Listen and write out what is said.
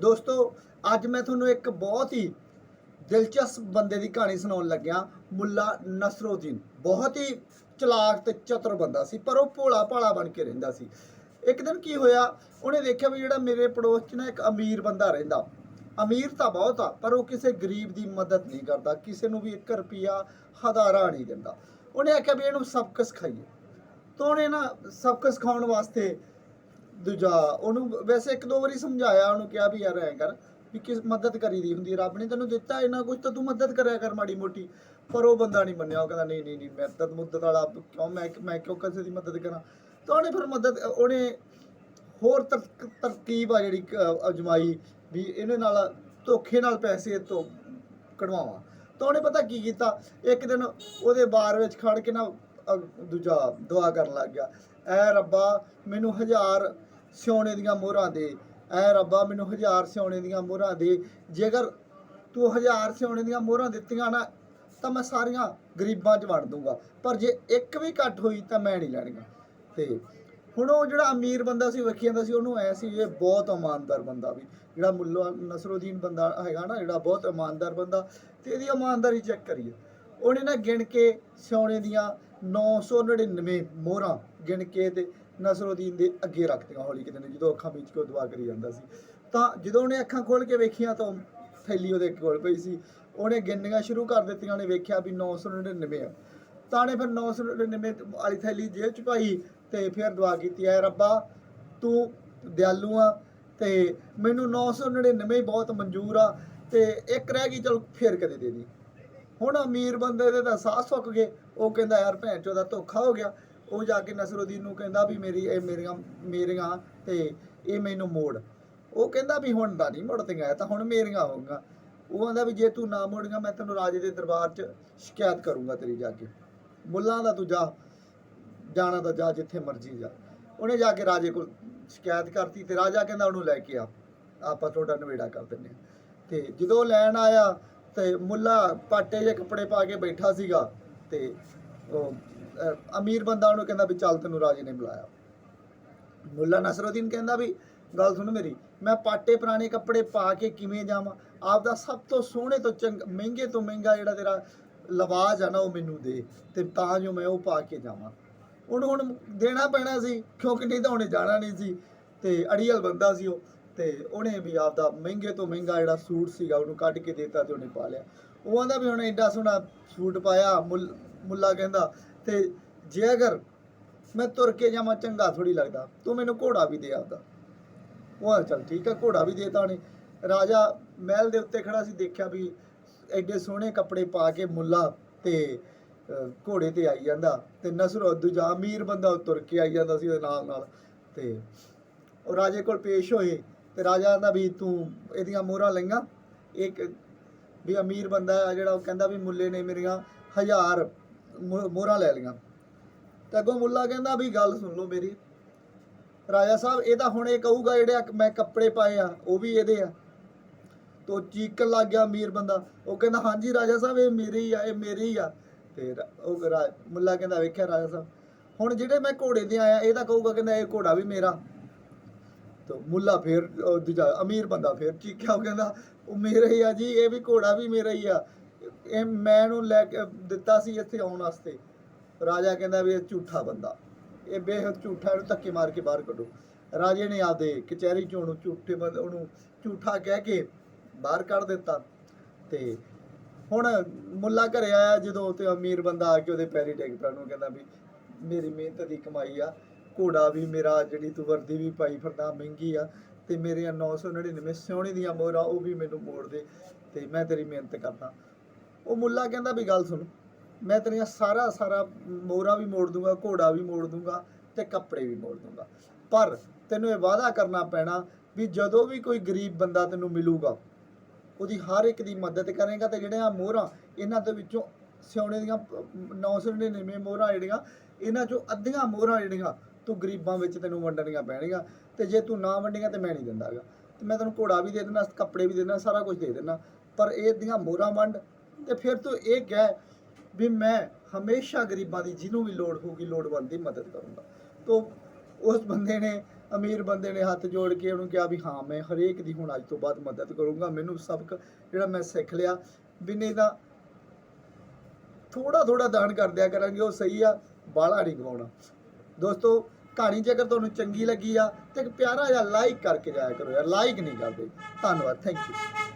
ਦੋਸਤੋ, ਅੱਜ ਮੈਂ ਤੁਹਾਨੂੰ ਇੱਕ ਬਹੁਤ ਹੀ ਦਿਲਚਸਪ ਬੰਦੇ ਦੀ ਕਹਾਣੀ ਸੁਣਾਉਣ ਲੱਗਿਆ, ਮੁੱਲਾ ਨਸਰਉਦੀਨ ਬਹੁਤ ਹੀ ਚਲਾਕ ਤੇ ਚਤੁਰ ਬੰਦਾ ਸੀ, ਪਰ ਉਹ ਭੋਲਾ ਭਾਲਾ ਬਣ ਕੇ ਰਹਿੰਦਾ ਸੀ। ਇੱਕ ਦਿਨ ਕੀ ਹੋਇਆ, ਉਹਨੇ ਦੇਖਿਆ ਵੀ ਜਿਹੜਾ ਮੇਰੇ ਪੜੋਸ 'ਚ ਨਾ ਇੱਕ ਅਮੀਰ ਬੰਦਾ ਰਹਿੰਦਾ। ਅਮੀਰ ਤਾਂ ਬਹੁਤ ਆ, ਪਰ ਉਹ ਕਿਸੇ ਗਰੀਬ ਦੀ ਮਦਦ ਨਹੀਂ ਕਰਦਾ, ਕਿਸੇ ਨੂੰ ਵੀ 1 ਰੁਪਿਆ ਹਜ਼ਾਰਾਂ ਨਹੀਂ ਦਿੰਦਾ। ਉਹਨੇ ਆਖਿਆ ਵੀ ਇਹਨੂੰ ਸਬਕ ਸਿਖਾਈਏ ਤਾਂ ਉਹਨੇ ਨਾ ਸਬਕ ਸਿਖਾਉਣ ਵਾਸਤੇ ਦੂਜਾ, ਉਹਨੂੰ ਵੈਸੇ ਇੱਕ ਦੋ ਵਾਰੀ ਸਮਝਾਇਆ, ਉਹਨੂੰ ਕਿਹਾ ਵੀ ਯਾਰ ਐਂ ਕਰ ਵੀ ਕਿਸ ਮਦਦ ਕਰੀਦੀ ਹੁੰਦੀ ਰੱਬ ਨੇ ਤੈਨੂੰ ਦਿੱਤਾ ਇਹਨਾਂ ਕੁਝ ਤਾਂ ਤੂੰ ਮਦਦ ਕਰਿਆ ਕਰ ਮਾੜੀ ਮੋਟੀ, ਪਰ ਉਹ ਬੰਦਾ ਨਹੀਂ ਮੰਨਿਆ, ਉਹ ਕਹਿੰਦਾ ਨਹੀਂ ਨਹੀਂ ਨਹੀਂ, ਮਦਦ, ਮੁੱਦਤ ਵਾਲਾ ਕਿਉਂ, ਮੈਂ ਮੈਂ ਕਿਉਂ ਕਿਸੇ ਦੀ ਮਦਦ ਕਰਾਂ? ਤਾਂ ਉਹਨੇ ਫਿਰ ਮਦਦ, ਉਹਨੇ ਹੋਰ ਤਰ- ਤਰਕੀਬ ਆ ਜਿਹੜੀ ਅਜਮਾਈ ਵੀ ਇਹਨੇ ਨਾਲ, ਧੋਖੇ ਨਾਲ ਪੈਸੇ ਇਹ ਤੋਂ ਕਢਵਾਵਾਂ। ਤਾਂ ਉਹਨੇ ਪਤਾ ਕੀ ਕੀਤਾ? ਇੱਕ ਦਿਨ ਉਹਦੇ ਬਾਰ ਵਿੱਚ ਖੜ ਕੇ ਨਾ ਦੂਜਾ ਦੁਆ ਕਰਨ ਲੱਗ ਗਿਆ। ਐ ਰੱਬਾ, ਮੈਨੂੰ ਹਜ਼ਾਰ ਸਿਉਣੇ ਦੀਆਂ ਮੋਹਰਾਂ ਦੇ। ਐ ਰੱਬਾ, ਮੈਨੂੰ ਹਜ਼ਾਰ ਸਿਉਣੇ ਦੀਆਂ ਮੋਹਰਾਂ ਦੇ। ਜੇਕਰ ਤੂੰ ਹਜ਼ਾਰ ਸਿਉਣੇ ਦੀਆਂ ਮੋਹਰਾਂ ਦਿੱਤੀਆਂ ਨਾ, ਤਾਂ ਮੈਂ ਸਾਰੀਆਂ ਗਰੀਬਾਂ 'ਚ ਵੰਡ ਦੂੰਗਾ। ਪਰ ਜੇ ਇੱਕ ਵੀ ਘੱਟ ਹੋਈ, ਤਾਂ ਮੈਂ ਨਹੀਂ ਲੈਣੀਆਂ। ਤੇ ਹੁਣ ਉਹ ਜਿਹੜਾ ਅਮੀਰ ਬੰਦਾ ਸੀ ਵੇਖੀ ਜਾਂਦਾ ਸੀ, ਉਹਨੂੰ ਐ ਸੀ ਇਹ ਬਹੁਤ ਇਮਾਨਦਾਰ ਬੰਦਾ ਵੀ। ਜਿਹੜਾ ਮੁੱਲਾ ਨਸਰਉਦੀਨ ਬੰਦਾ ਹੈਗਾ ਨਾ, ਜਿਹੜਾ ਬਹੁਤ ਇਮਾਨਦਾਰ ਬੰਦਾ, ਤੇ ਇਹਦੀ ਇਮਾਨਦਾਰੀ ਚੈੱਕ ਕਰੀਏ। ਉਹਨੇ ਨਾ ਗਿਣ ਕੇ ਸਿਉਣੇ ਦੀਆਂ 999 ਮੋਹਰਾਂ ਗਿਣ ਕੇ ਤੇ ਨਸਰਉਦੀਨ ਦੇ ਅੱਗੇ ਰੱਖਤੀਆਂ ਹੌਲੀ ਕਿਤੇ ਨੇ ਜਦੋਂ ਅੱਖਾਂ ਵਿੱਚ ਕੋ ਦੁਆ ਕਰੀ ਜਾਂਦਾ ਸੀ। ਤਾਂ ਜਦੋਂ ਉਹਨੇ ਅੱਖਾਂ ਖੋਲ ਕੇ ਵੇਖੀਆਂ ਤਾਂ ਥੈਲੀ ਉਹਦੇ ਕੋਲ ਪਈ ਸੀ। ਉਹਨੇ ਗਿਣਨੀਆਂ ਸ਼ੁਰੂ ਕਰ ਦਿੱਤੀਆਂ, ਉਹਨੇ ਵੇਖਿਆ ਵੀ 999 ਆ। ਤਾਂ ਉਹਨੇ ਫਿਰ 999 ਵਾਲੀ ਥੈਲੀ ਜੇਬ ਚ ਪਾਈ ਤੇ ਫਿਰ ਦੁਆ ਕੀਤੀ, ਐ ਰੱਬਾ, ਤੂੰ ਦਿਆਲੂ ਆ ਤੇ ਮੈਨੂੰ 999 ਹੀ ਬਹੁਤ ਮਨਜ਼ੂਰ ਆ ਤੇ ਇੱਕ ਰਹਿ ਗਈ, ਚਲ ਫੇਰ ਕਦੇ ਦੇ ਦੀ। ਹੁਣ ਅਮੀਰ ਬੰਦੇ ਦੇ ਤਾਂ ਸਾਹ ਸੁੱਕ ਗਏ। ਉਹ ਕਹਿੰਦਾ, ਯਾਰ ਭੈਣ ਚੋਦਾ ਧੋਖਾ ਹੋ ਗਿਆ। ਉਹ ਜਾ ਕੇ ਨਸਰਉਦੀਨ ਨੂੰ ਕਹਿੰਦਾ ਵੀ ਮੇਰੀ, ਇਹ ਮੇਰੀਆਂ ਮੇਰੀਆਂ ਤੇ ਇਹ ਮੈਨੂੰ ਮੋੜ। ਉਹ ਕਹਿੰਦਾ ਵੀ ਹੁਣ ਦਾ ਨਹੀਂ ਮੁੜਦੀਆਂ ਤਾਂ ਹੁਣ ਮੇਰੀਆਂ ਹੋਊਗਾ ਉਹ ਕਹਿੰਦਾ ਵੀ ਜੇ ਤੂੰ ਨਾ ਮੋੜੀਆਂ, ਮੈਂ ਤੈਨੂੰ ਰਾਜੇ ਦੇ ਦਰਬਾਰ 'ਚ ਸ਼ਿਕਾਇਤ ਕਰੂੰਗਾ ਤੇਰੀ ਜਾ ਕੇ। ਮੁੱਲਾਂ ਦਾ ਤੂੰ ਜਾ, ਜਾਣਾ ਤਾਂ ਜਾ ਜਿੱਥੇ ਮਰਜ਼ੀ ਜਾ। ਉਹਨੇ ਜਾ ਕੇ ਰਾਜੇ ਕੋਲ ਸ਼ਿਕਾਇਤ ਕਰਤੀ ਤੇ ਰਾਜਾ ਕਹਿੰਦਾ ਉਹਨੂੰ ਲੈ ਕੇ ਆ। ਆਪਾਂ ਤੁਹਾਡਾ ਨਵੇੜਾ ਕਰ ਦਿੰਨੇ ਆ ਤੇ ਜਦੋਂ ਉਹ ਲੈਣ ਆਇਆ ਤੇ ਮੁੱਲਾ ਪਾਟੇ ਜਿਹੇ ਕੱਪੜੇ ਪਾ ਕੇ ਬੈਠਾ ਸੀਗਾ ਤੇ ਅਮੀਰ ਬੰਦਾ ਉਹਨੂੰ ਕਹਿੰਦਾ ਵੀ ਚੱਲ ਤੈਨੂੰ ਰਾਜੇ ਨੇ ਬੁਲਾਇਆ। ਮੁੱਲਾ ਨਸਰਉਦੀਨ ਕਹਿੰਦਾ ਵੀ, ਗੱਲ ਸੁਣ ਮੇਰੀ, ਮੈਂ ਪਾਟੇ ਪੁਰਾਣੇ ਕੱਪੜੇ ਪਾ ਕੇ ਕਿਵੇਂ ਜਾਵਾਂ? ਆਪਦਾ ਸਭ ਤੋਂ ਸੋਹਣੇ ਤੋਂ ਚੰਗ, ਮਹਿੰਗੇ ਤੋਂ ਮਹਿੰਗਾ ਜਿਹੜਾ ਤੇਰਾ ਲਵਾਜ ਆ ਨਾ, ਉਹ ਮੈਨੂੰ ਦੇ ਤੇ ਤਾਂ ਜੋ ਮੈਂ ਉਹ ਪਾ ਕੇ ਜਾਵਾਂ। ਉਹਨੂੰ ਹੁਣ ਦੇਣਾ ਪੈਣਾ ਸੀ ਕਿਉਂਕਿ ਨਹੀਂ ਤਾਂ ਉਹਨੇ ਜਾਣਾ ਨਹੀਂ ਸੀ। ਤੇ ਅੜੀਅਲ ਬੰਦਾ ਸੀ ਉਹ, ਤੇ ਉਹਨੇ ਵੀ ਆਪਦਾ ਮਹਿੰਗੇ ਤੋਂ ਮਹਿੰਗਾ ਜਿਹੜਾ ਸੂਟ ਸੀਗਾ ਉਹਨੂੰ ਕੱਢ ਕੇ ਦਿੱਤਾ ਤੇ ਉਹਨੇ ਪਾ ਲਿਆ। ਉਹ ਆਂਦਾ ਵੀ ਹੁਣ ਐਡਾ ਸੋਹਣਾ ਸੂਟ ਪਾਇਆ, ਮੁੱਲ- ਮੁੱਲਾ ਕਹਿੰਦਾ, ਤੇ ਜੇ ਅਗਰ ਮੈਂ ਤੁਰ ਕੇ ਜਾਵਾਂ ਚੰਗਾ ਥੋੜੀ ਲੱਗਦਾ, ਤੂੰ ਮੈਨੂੰ ਘੋੜਾ ਵੀ ਦੇ ਆਪਦਾ। ਉਹ ਆ ਚੱਲ ਠੀਕ ਆ, ਘੋੜਾ ਵੀ ਦੇਤਾ ਉਹਨੇ। ਰਾਜਾ ਮਹਿਲ ਦੇ ਉੱਤੇ ਖੜਾ ਸੀ, ਦੇਖਿਆ ਵੀ ਐਡੇ ਸੋਹਣੇ ਕੱਪੜੇ ਪਾ ਕੇ ਮੁੱਲਾ ਤੇ ਘੋੜੇ ਤੇ ਆਈ ਜਾਂਦਾ ਤੇ ਨਸਰ ਦੂਜਾ ਅਮੀਰ ਬੰਦਾ ਉਹ ਤੁਰ ਕੇ ਆਈ ਜਾਂਦਾ ਸੀ ਉਹਦੇ ਨਾਲ ਨਾਲ ਤੇ ਉਹ ਰਾਜੇ ਕੋਲ ਪੇਸ਼ ਹੋਏ ਤੇ ਰਾਜਾ ਕਹਿੰਦਾ ਵੀ ਤੂੰ ਇਹਦੀਆਂ ਮੋਹਰਾਂ ਲਈਆਂ, ਇੱਕ ਵੀ ਅਮੀਰ ਬੰਦਾ ਹੈ ਜਿਹੜਾ ਉਹ ਕਹਿੰਦਾ ਵੀ ਮੁੱਲੇ ਨੇ ਮੇਰੀਆਂ ਹਜ਼ਾਰ ਮੋਹਰਾਂ ਲੈ ਲਈਆਂ। ਤੇ ਅੱਗੋਂ ਮੁੱਲਾ ਕਹਿੰਦਾ ਵੀ ਗੱਲ ਸੁਣ ਲਓ ਮੇਰੀ। ਰਾਜਾ ਸਾਹਿਬ, ਇਹ ਤਾਂ ਹੁਣ ਇਹ ਕਹੂਗਾ ਜਿਹੜੇ ਮੈਂ ਕੱਪੜੇ ਪਾਏ ਆ, ਉਹ ਵੀ ਇਹਦੇ ਆ। ਤੋ ਚੀਕਣ ਲੱਗ ਗਿਆ ਅਮੀਰ ਬੰਦਾ। ਉਹ ਕਹਿੰਦਾ, ਹਾਂਜੀ ਰਾਜਾ ਸਾਹਿਬ, ਇਹ ਮੇਰੇ ਹੀ ਆ, ਇਹ ਮੇਰੇ ਹੀ ਆ। ਤੇ ਉਹ ਮੁੱਲਾ ਕਹਿੰਦਾ, ਵੇਖਿਆ ਰਾਜਾ ਸਾਹਿਬ। ਹੁਣ ਜਿਹੜੇ ਮੈਂ ਘੋੜੇ ਦੇ ਆਇਆ, ਇਹ ਤਾਂ ਕਹੂਗਾ ਕਹਿੰਦਾ, ਇਹ ਘੋੜਾ ਵੀ ਮੇਰਾ। ਤੋ ਮੁੱਲਾ ਫੇਰ ਦੂਜਾ ਅਮੀਰ ਬੰਦਾ ਫੇਰ ਚੀਕਿਆ, ਉਹ ਕਹਿੰਦਾ, ਉਹ ਮੇਰਾ ਹੀ ਆ ਜੀ, ਇਹ ਵੀ ਘੋੜਾ ਵੀ ਮੇਰਾ ਹੀ ਆ। ਇਹ ਮੈਂ ਨੂੰ ਲੈ ਕੇ ਦਿੱਤਾ ਸੀ ਇੱਥੇ ਆਉਣ ਵਾਸਤੇ। ਰਾਜਾ ਕਹਿੰਦਾ ਵੀ ਇਹ ਝੂਠਾ ਬੰਦਾ। ਇਹ ਬੇਹਦ ਝੂਠਾ, ਇਹਨੂੰ ਧੱਕੇ ਮਾਰ ਕੇ ਬਾਹਰ ਕੱਢੋ। ਰਾਜੇ ਨੇ ਆਪਦੇ ਕਚਹਿਰੀ ਚੋਂ ਉਹਨੂੰ ਝੂਠੇ ਬੰਦੇ, ਉਹਨੂੰ ਝੂਠਾ ਕਹਿ ਕੇ ਬਾਹਰ ਕੱਢ ਦਿੱਤਾ। ਤੇ ਹੁਣ ਮੁੱਲਾ ਘਰੇ ਆਇਆ, ਜਦੋਂ ਤੇ ਅਮੀਰ ਬੰਦਾ ਆ ਕੇ ਉਹਦੇ ਪੈਰੀ ਡਿੱਗ ਪਿਆ। ਉਹਨੂੰ ਕਹਿੰਦਾ ਵੀ ਮੇਰੀ ਮਿਹਨਤ ਦੀ ਕਮਾਈ ਆ। ਘੋੜਾ ਵੀ ਮੇਰਾ, ਜਿਹੜੀ ਤੂੰ ਵਰਦੀ ਵੀ ਪਾਈ ਫਿਰਦਾ, ਮਹਿੰਗੀ ਆ। ਤੇ ਮੇਰੀਆਂ 999 ਸਿਉਣੇ ਦੀਆਂ ਮੋਹਰਾਂ, ਉਹ ਵੀ ਮੈਨੂੰ ਮੋੜ ਦੇ। ਤੇ ਮੈਂ ਤੇਰੀ ਮਿਹਨਤ ਕਰਦਾ। ਉਹ ਮੁੱਲਾ ਕਹਿੰਦਾ ਵੀ ਗੱਲ ਸੁਣ, ਮੈਂ ਤੇਰੀਆਂ ਸਾਰਾ ਸਾਰਾ ਮੋਹਰਾਂ ਵੀ ਮੋੜ ਦੂੰਗਾ, ਘੋੜਾ ਵੀ ਮੋੜ ਦੂੰਗਾ ਤੇ ਕੱਪੜੇ ਵੀ ਮੋੜ ਦੂੰਗਾ। ਪਰ ਤੈਨੂੰ ਇਹ ਵਾਅਦਾ ਕਰਨਾ ਪੈਣਾ ਵੀ ਜਦੋਂ ਵੀ ਕੋਈ ਗਰੀਬ ਬੰਦਾ ਤੈਨੂੰ ਮਿਲੂਗਾ, ਉਹਦੀ ਹਰ ਇੱਕ ਦੀ ਮਦਦ ਕਰੇਗਾ ਤੇ ਜਿਹੜੇ ਆ ਮੋਹਰਾਂ ਇਹਨਾਂ ਦੇ ਵਿੱਚੋਂ ਸਿਉਣੇ ਦੀਆਂ 999 ਮੋਹਰਾਂ ਜਿਹੜੀਆਂ, ਇਹਨਾਂ ਚੋਂ ਅੱਧੀਆਂ ਮੋਹਰਾਂ ਜਿਹੜੀਆਂ ਤੂੰ ਗਰੀਬਾਂ ਵਿੱਚ ਤੈਨੂੰ ਵੰਡਣੀਆਂ ਪੈਣਗੀਆਂ ਤੇ ਜੇ ਤੂੰ ਨਾ ਵੰਡੀਆਂ ਤੇ ਮੈਂ ਨਹੀਂ ਦਿੰਦਾਗਾ। ਤੇ ਮੈਂ ਤੈਨੂੰ ਘੋੜਾ ਵੀ ਦੇ ਦੇਣਾ ਕੱਪੜੇ ਵੀ ਦੇ ਦੇਣਾ ਸਾਰਾ ਕੁਝ ਦੇ ਦੇਣਾ ਪਰ ਇਹ ਦੀਆਂ ਮੋਹਰਾਂ ਵੰਡ ਤੇ ਫਿਰ ਤੂੰ ਇਹ ਕਹਿ ਵੀ ਮੈਂ ਹਮੇਸ਼ਾ ਗਰੀਬਾਂ ਦੀ, ਜਿਹਨੂੰ ਵੀ ਲੋੜ ਹੋਊਗੀ, ਲੋੜਵੰਦ ਦੀ ਮਦਦ ਕਰੂੰਗਾ। ਤੋ ਉਸ ਬੰਦੇ ਨੇ, ਅਮੀਰ ਬੰਦੇ ਨੇ ਹੱਥ ਜੋੜ ਕੇ ਉਹਨੂੰ ਕਿਹਾ ਵੀ ਹਾਂ, ਮੈਂ ਹਰੇਕ ਦੀ ਹੁਣ ਅੱਜ ਤੋਂ ਬਾਅਦ ਮਦਦ ਕਰੂੰਗਾ। ਮੈਨੂੰ ਸਬਕ ਜਿਹੜਾ ਮੈਂ ਸਿੱਖ ਲਿਆ ਵੀ ਨਹੀਂ ਤਾਂ ਥੋੜਾ ਥੋੜਾ ਦਾਨ ਕਰਦਿਆ ਕਰਾਂਗੇ, ਉਹ ਸਹੀ ਆ ਬਾਲਾ ਨਹੀਂ ਗਵਾਉਣਾ। ਦੋਸਤੋ, ਕਹਾਣੀ ਜੇਕਰ ਤੁਹਾਨੂੰ ਚੰਗੀ ਲੱਗੀ ਆ, ਤੇ ਇੱਕ ਪਿਆਰਾ ਜਿਹਾ ਲਾਈਕ ਕਰਕੇ ਜਾਇਆ ਕਰੋ ਯਾਰ ਲਾਈਕ ਨਹੀਂ ਕਰਦੇ। ਧੰਨਵਾਦ ਥੈਂਕ ਯੂ